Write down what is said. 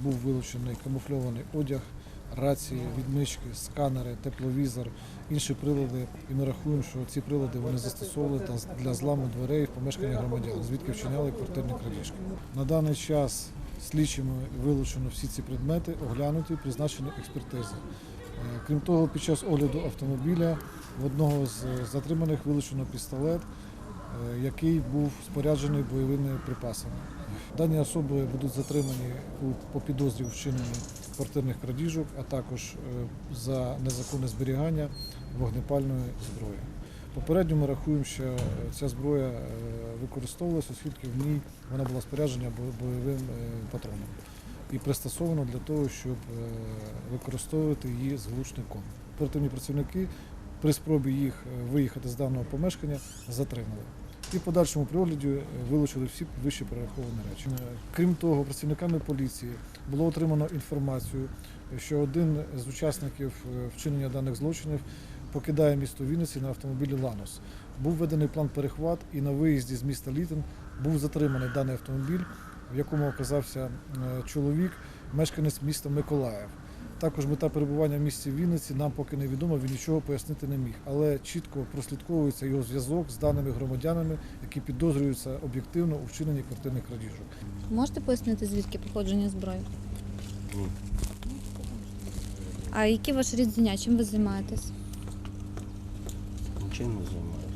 був вилучений камуфльований одяг, рації, відмички, сканери, тепловізор, інші прилади. І ми рахуємо, що ці прилади вони застосовували для зламу дверей в помешкання громадян, звідки вчиняли квартирні крадіжки. На даний час слідчими вилучено всі ці предмети, оглянуті, призначені експертизи. Е, Крім того, під час огляду автомобіля в одного з затриманих вилучено пістолет, е, який був споряджений бойовими припасами. Дані особи будуть затримані по підозрі у вчиненні квартирних крадіжок, а також е, за незаконне зберігання вогнепальної зброї. Попередньо ми рахуємо, що е, ця зброя е, використовувалася, оскільки в ній вона була споряджена бойовим патроном і пристосовано для того, щоб використовувати її з глушником. Оперативні працівники при спробі їх виїхати з даного помешкання затримали. І в подальшому приогляді е, вилучили всі вище перераховані речі. Е, Крім того, працівниками поліції було отримано інформацію, що один з учасників е, вчинення даних злочинів покидає місто Вінниці на автомобілі Ланос. Був введений план перехват, і на виїзді з міста Літин був затриманий даний автомобіль, в якому оказався е, чоловік, мешканець міста Миколаїв. Також мета перебування в місті Вінниці нам поки не відома, він нічого пояснити не міг. Але чітко прослідковується його зв'язок з даними громадянами, які підозрюються об'єктивно у вчиненні квартирних крадіжок. Можете пояснити, звідки походження зброї? А який ваш рід заняття? Чим ви займаєтесь? Нічим не займаюся.